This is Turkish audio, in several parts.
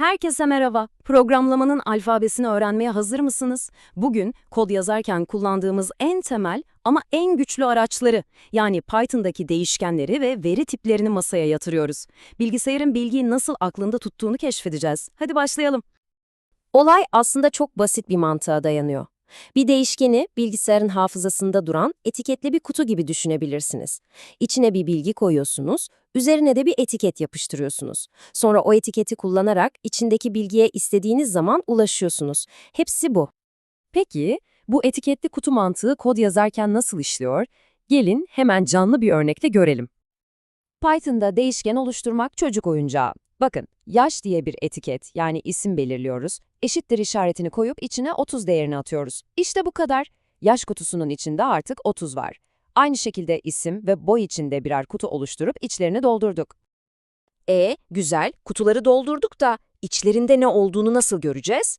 Herkese merhaba. Programlamanın alfabesini öğrenmeye hazır mısınız? Bugün kod yazarken kullandığımız en temel ama en güçlü araçları yani Python'daki değişkenleri ve veri tiplerini masaya yatırıyoruz. Bilgisayarın bilgiyi nasıl aklında tuttuğunu keşfedeceğiz. Hadi başlayalım. Olay aslında çok basit bir mantığa dayanıyor. Bir değişkeni bilgisayarın hafızasında duran etiketli bir kutu gibi düşünebilirsiniz. İçine bir bilgi koyuyorsunuz, üzerine de bir etiket yapıştırıyorsunuz. Sonra o etiketi kullanarak içindeki bilgiye istediğiniz zaman ulaşıyorsunuz. Hepsi bu. Peki, bu etiketli kutu mantığı kod yazarken nasıl işliyor? Gelin hemen canlı bir örnekle görelim. Python'da değişken oluşturmak çocuk oyuncağı. Bakın, yaş diye bir etiket yani isim belirliyoruz. Eşittir işaretini koyup içine 30 değerini atıyoruz. İşte bu kadar. Yaş kutusunun içinde artık 30 var. Aynı şekilde isim ve boy içinde birer kutu oluşturup içlerini doldurduk. E, güzel, kutuları doldurduk da içlerinde ne olduğunu nasıl göreceğiz?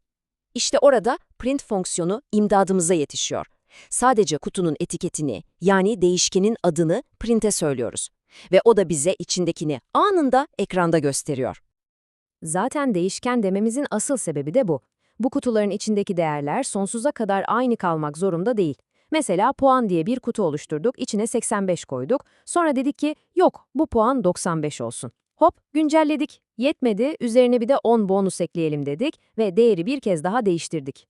İşte orada print fonksiyonu imdadımıza yetişiyor. Sadece kutunun etiketini yani değişkenin adını print'e söylüyoruz. Ve o da bize içindekini anında ekranda gösteriyor. Zaten değişken dememizin asıl sebebi de bu. Bu kutuların içindeki değerler sonsuza kadar aynı kalmak zorunda değil. Mesela puan diye bir kutu oluşturduk, içine 85 koyduk. Sonra dedik ki yok bu puan 95 olsun. Hop güncelledik. Yetmedi, üzerine bir de 10 bonus ekleyelim dedik ve değeri bir kez daha değiştirdik.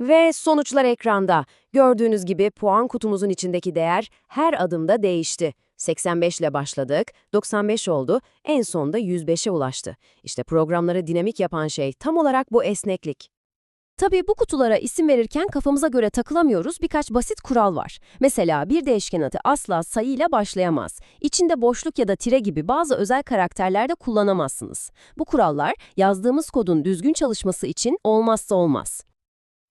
Ve sonuçlar ekranda. Gördüğünüz gibi puan kutumuzun içindeki değer her adımda değişti. 85 ile başladık, 95 oldu, en sonda 105'e ulaştı. İşte programları dinamik yapan şey tam olarak bu esneklik. Tabii bu kutulara isim verirken kafamıza göre takılamıyoruz, birkaç basit kural var. Mesela bir değişken adı asla sayı ile başlayamaz. İçinde boşluk ya da tire gibi bazı özel karakterler de kullanamazsınız. Bu kurallar yazdığımız kodun düzgün çalışması için olmazsa olmaz.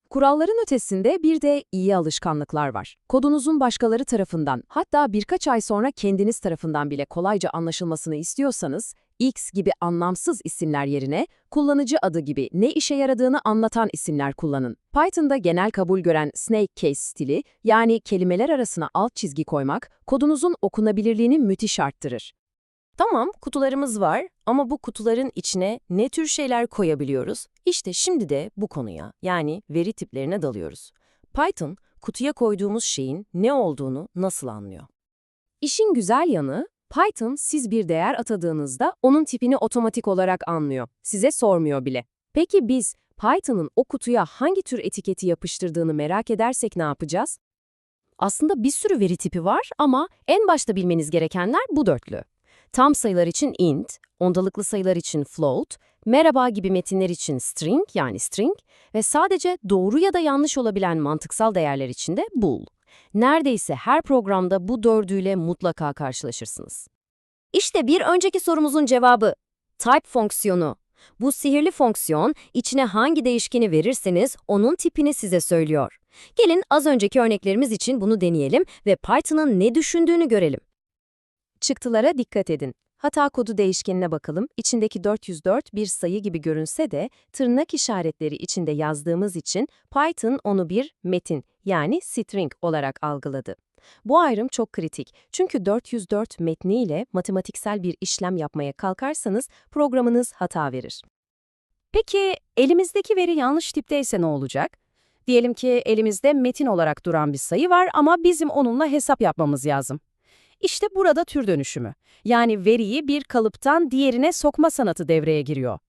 Kuralların ötesinde bir de iyi alışkanlıklar var. Kodunuzun başkaları tarafından, hatta birkaç ay sonra kendiniz tarafından bile kolayca anlaşılmasını istiyorsanız, X gibi anlamsız isimler yerine kullanıcı adı gibi ne işe yaradığını anlatan isimler kullanın. Python'da genel kabul gören snake case stili, yani kelimeler arasına alt çizgi koymak, kodunuzun okunabilirliğini müthiş arttırır. Tamam, kutularımız var ama bu kutuların içine ne tür şeyler koyabiliyoruz? İşte şimdi de bu konuya, yani veri tiplerine dalıyoruz. Python, kutuya koyduğumuz şeyin ne olduğunu nasıl anlıyor? İşin güzel yanı, Python siz bir değer atadığınızda onun tipini otomatik olarak anlıyor. Size sormuyor bile. Peki biz Python'ın o kutuya hangi tür etiketi yapıştırdığını merak edersek ne yapacağız? Aslında bir sürü veri tipi var ama en başta bilmeniz gerekenler bu dörtlü. Tam sayılar için int, ondalıklı sayılar için float, merhaba gibi metinler için string yani string ve sadece doğru ya da yanlış olabilen mantıksal değerler için de bool. Neredeyse her programda bu dördüyle mutlaka karşılaşırsınız. İşte bir önceki sorumuzun cevabı. Type fonksiyonu. Bu sihirli fonksiyon içine hangi değişkeni verirseniz onun tipini size söylüyor. Gelin az önceki örneklerimiz için bunu deneyelim ve Python'ın ne düşündüğünü görelim. Çıktılara dikkat edin. Hata kodu değişkenine bakalım. İçindeki 404 bir sayı gibi görünse de tırnak işaretleri içinde yazdığımız için Python onu bir metin yani string olarak algıladı. Bu ayrım çok kritik çünkü 404 metniyle matematiksel bir işlem yapmaya kalkarsanız programınız hata verir. Peki elimizdeki veri yanlış tipteyse ne olacak? Diyelim ki elimizde metin olarak duran bir sayı var ama bizim onunla hesap yapmamız lazım. İşte burada tür dönüşümü. Yani veriyi bir kalıptan diğerine sokma sanatı devreye giriyor.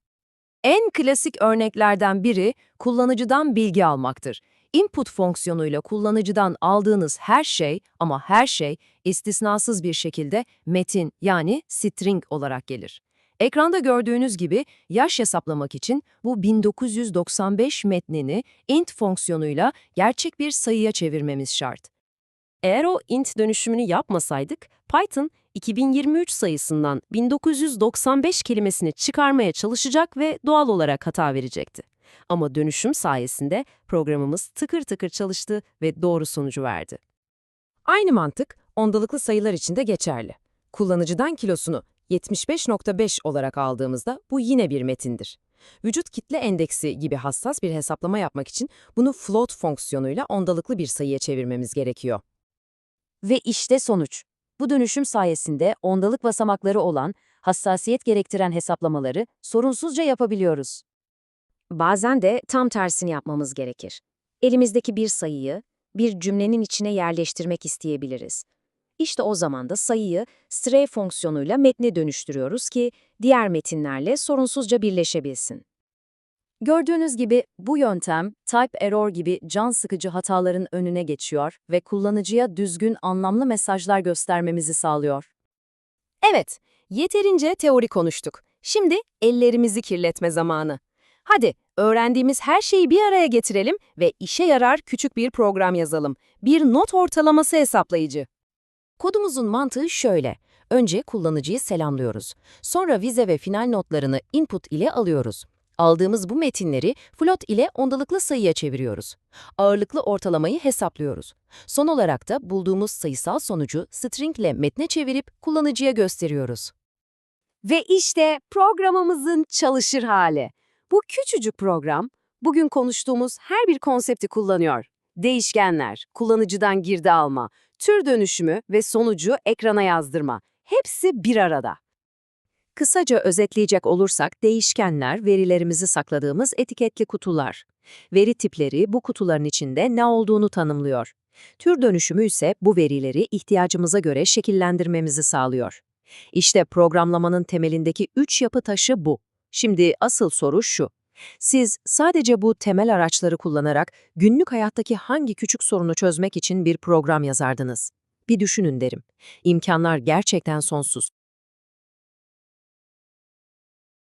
En klasik örneklerden biri kullanıcıdan bilgi almaktır. Input fonksiyonuyla kullanıcıdan aldığınız her şey ama her şey istisnasız bir şekilde metin yani string olarak gelir. Ekranda gördüğünüz gibi yaş hesaplamak için bu 1995 metnini int fonksiyonuyla gerçek bir sayıya çevirmemiz şart. Eğer o int dönüşümünü yapmasaydık, Python 2023 sayısından 1995 kelimesini çıkarmaya çalışacak ve doğal olarak hata verecekti. Ama dönüşüm sayesinde programımız tıkır tıkır çalıştı ve doğru sonucu verdi. Aynı mantık ondalıklı sayılar için de geçerli. Kullanıcıdan kilosunu 75.5 olarak aldığımızda bu yine bir metindir. Vücut kitle endeksi gibi hassas bir hesaplama yapmak için bunu float fonksiyonuyla ondalıklı bir sayıya çevirmemiz gerekiyor. Ve işte sonuç. Bu dönüşüm sayesinde ondalık basamakları olan hassasiyet gerektiren hesaplamaları sorunsuzca yapabiliyoruz. Bazen de tam tersini yapmamız gerekir. Elimizdeki bir sayıyı bir cümlenin içine yerleştirmek isteyebiliriz. İşte o zaman da sayıyı stray fonksiyonuyla metne dönüştürüyoruz ki diğer metinlerle sorunsuzca birleşebilsin. Gördüğünüz gibi bu yöntem type error gibi can sıkıcı hataların önüne geçiyor ve kullanıcıya düzgün anlamlı mesajlar göstermemizi sağlıyor. Evet, yeterince teori konuştuk. Şimdi ellerimizi kirletme zamanı. Hadi öğrendiğimiz her şeyi bir araya getirelim ve işe yarar küçük bir program yazalım. Bir not ortalaması hesaplayıcı. Kodumuzun mantığı şöyle. Önce kullanıcıyı selamlıyoruz. Sonra vize ve final notlarını input ile alıyoruz. Aldığımız bu metinleri float ile ondalıklı sayıya çeviriyoruz. Ağırlıklı ortalamayı hesaplıyoruz. Son olarak da bulduğumuz sayısal sonucu string ile metne çevirip kullanıcıya gösteriyoruz. Ve işte programımızın çalışır hali. Bu küçücük program, bugün konuştuğumuz her bir konsepti kullanıyor. Değişkenler, kullanıcıdan girdi alma, tür dönüşümü ve sonucu ekrana yazdırma. Hepsi bir arada. Kısaca özetleyecek olursak değişkenler verilerimizi sakladığımız etiketli kutular. Veri tipleri bu kutuların içinde ne olduğunu tanımlıyor. Tür dönüşümü ise bu verileri ihtiyacımıza göre şekillendirmemizi sağlıyor. İşte programlamanın temelindeki üç yapı taşı bu. Şimdi asıl soru şu. Siz sadece bu temel araçları kullanarak günlük hayattaki hangi küçük sorunu çözmek için bir program yazardınız? Bir düşünün derim. İmkanlar gerçekten sonsuz.